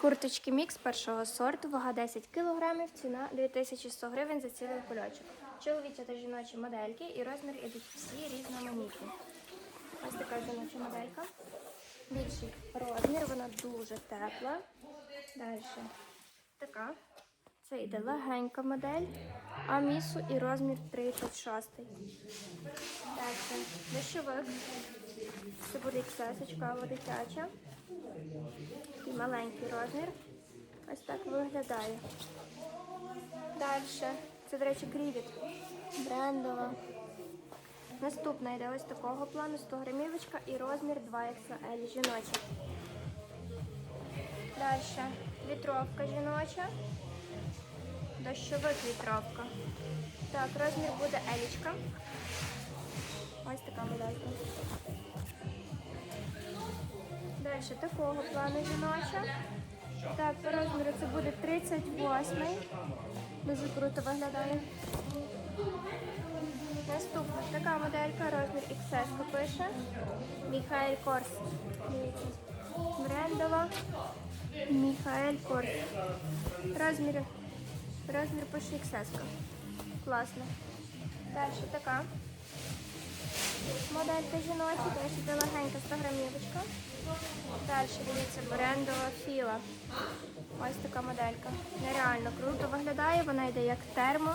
Курточки мікс першого сорту, вага 10 кг, ціна 2100 гривень за цілий кульочок. Чоловічі та жіночі модельки і розмір ідуть всі різноманітні. Ось така жіноча моделька. Більший розмір, вона дуже тепла. Далі така. Це йде легенька модель, а місу і розмір 36. Далі дощовик. Це буде ксесочка або дитяча. Такий маленький розмір. Ось так виглядає. Далі. Це, до речі, крівіт. Брендова. Наступна йде ось такого плану 100 грамівочка і розмір 2XL жіноча. Далі вітровка жіноча. Дощовик вітровка. Так, розмір буде елічка. Ось така моделька. Далі такого плану жіноча. Так, по розміру це буде 38. Дуже круто виглядає. Наступна така моделька, розмір XS пише. Міхаель Корс. Брендова. Міхаель Корс. Розмір, розмір пише XS. Класно. Далі така. Моделька жіноча, теж іде легенька 100 грамівочка. Далі дивіться, брендова філа. Ось така моделька. Нереально круто виглядає, вона йде як термо.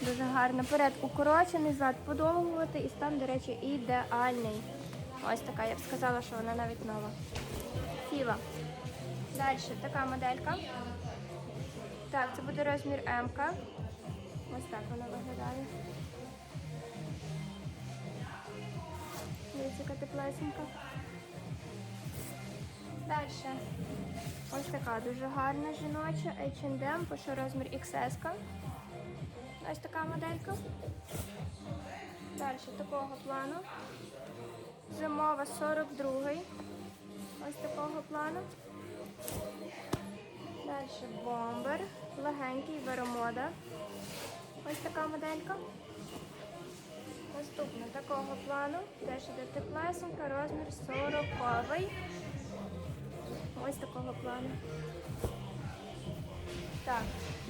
Дуже гарно. Перед укорочений, зад подовгувати і стан, до речі, ідеальний. Ось така, я б сказала, що вона навіть нова. Філа. Далі така моделька. Так, це буде розмір М. -ка. Ось так вона виглядає. Дивіться, яка теплесенька. Далі. Ось така дуже гарна жіноча H&M, пише розмір XS. -ка. Ось така моделька. Далі такого плану. Зимова 42. Ось такого плану. Далі бомбер. Легенький веромода. Ось така моделька. Наступна такого плану. Теж іде теплесенька, розмір 40. Ось такого плану. Так,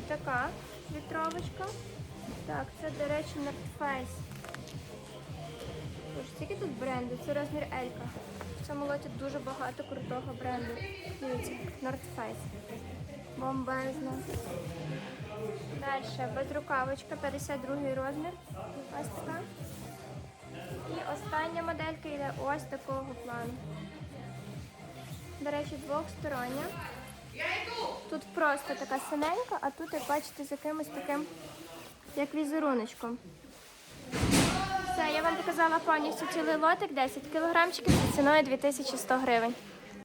така вітровочка. Так, це, до речі, North Face. Тож, скільки тут бренду? Це розмір Елька. Цьому лоті дуже багато крутого бренду. North Face. Бомбезно. Далі безрукавочка, 52 розмір. Ось така. І остання моделька йде ось такого плану. До речі, двохстороння. Тут просто така синенька, а тут, як бачите, з якимось таким, як візеруночком. Вам показала повністю цілий лотик, 10 кілограмчиків за ціною 2100 гривень.